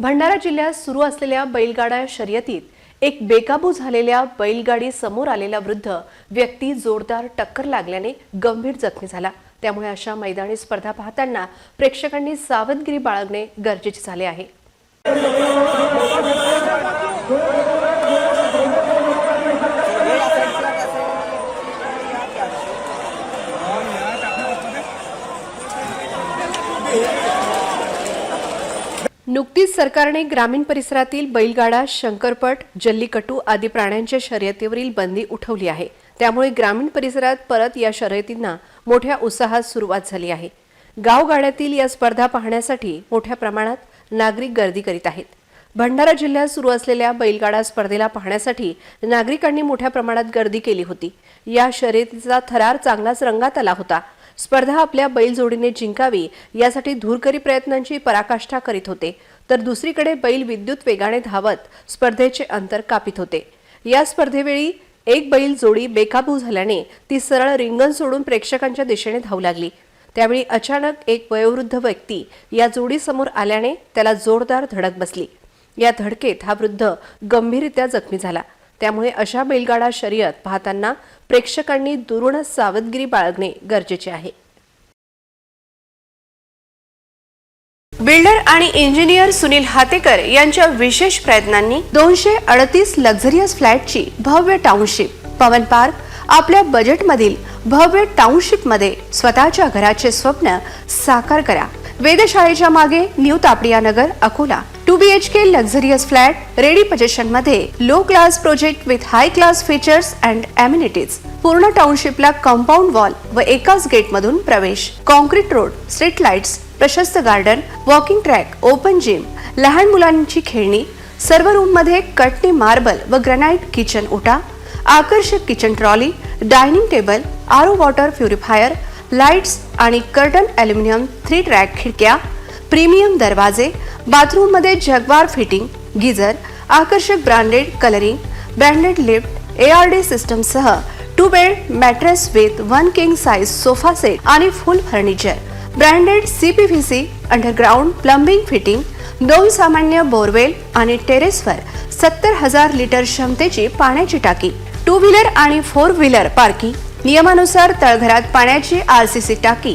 भंडारा जिल्ह्यात सुरू असलेल्या बैलगाडा शर्यतीत एक बेकाबू झालेल्या बैलगाडी समोर आलेला वृद्ध व्यक्ती जोरदार टक्कर लागल्याने गंभीर जखमी झाला. त्यामुळे अशा मैदानी स्पर्धा पाहताना प्रेक्षकांनी सावधगिरी बाळगणे गरजेचे झाले आहे. नुकतीच सरकारने ग्रामीण परिसरातील बैलगाडा शंकरपट जल्लीकटू आदी प्राण्यांच्या शर्यतीवरील बंदी उठवली आहे. त्यामुळे ग्रामीण परिसरात परत या शर्यतींना मोठ्या उत्साहात सुरुवात झाली आहे. गावगाड्यातील या स्पर्धा पाहण्यासाठी मोठ्या प्रमाणात नागरिक गर्दी करीत आहेत. भंडारा जिल्ह्यात सुरू असलेल्या बैलगाडा स्पर्धेला पाहण्यासाठी नागरिकांनी मोठ्या प्रमाणात गर्दी केली होती. या शर्यतीचा थरार चांगलाच रंगात आला होता. स्पर्धा आपल्या बैलजोडीने जिंकावी यासाठी धूरकरी प्रयत्नांची पराकाष्ठा करीत होते. तर दुसरीकडे बैल विद्युत वेगाने धावत स्पर्धेचे अंतर कापित होते. या स्पर्धेवेळी एक बैल जोडी बेकाबू झाल्याने ती सरळ रिंगण सोडून प्रेक्षकांच्या दिशेने धावू लागली. त्यावेळी अचानक एक वयोवृद्ध व्यक्ती या जोडीसमोर आल्याने त्याला जोरदार धडक बसली. या धडकेत हा वृद्ध गंभीररित्या जखमी झाला. त्यामुळे अशा बैलगाडा शर्यत पाहताना प्रेक्षकांनी दुरूनच सावधगिरी बाळगणे गरजेचे आहे. बिल्डर आणि इंजिनियर सुनील हातेकर यांच्या विशेष प्रयत्नांनी दोनशे अडतीस लक्झरियस फ्लॅटची भव्य टाउनशिप पवन पार्क आपल्या बजेटमधील भव्य टाउनशिपमध्ये स्वतःच्या घराचे स्वप्न साकार करा. वेधशाळेच्या मागे new Tapadia Nagar Akola. Two B H K luxurious flat ready पोझिशनमध्ये low class project with high class features and amenities पूर्ण टाउनशिपला कंपाऊंड वॉल व एकाच गेट मधून प्रवेश. कॉन्क्रीट रोड स्ट्रीट लाइट्स प्रशस्त garden walking track open gym लहान मुलांची खेळणी सर्व रूममध्ये कटनी मार्बल व ग्रॅनाइट किचन उठा आकर्षक kitchen trolley dining table R O water purifier lights आणि कर्टन अल्युमिनियम थ्री ट्रॅक खिडक्या प्रीमियम दरवाजे बाथरूममध्ये जगवार फिटिंग गिझर आकर्षक branded colouring branded lift A R D सिस्टमसह two bed mattress with one king size sofa set आणि full furniture branded CPVC underground plumbing fitting दोन सामान्य borewell आणि टेरेसवर सत्तर हजार लिटर क्षमतेची पाण्याची टाकी. टू व्हीलर आणि फोर व्हीलर पार्किंग नियमानुसार तळघरात पाण्याची आरसीसी टाकी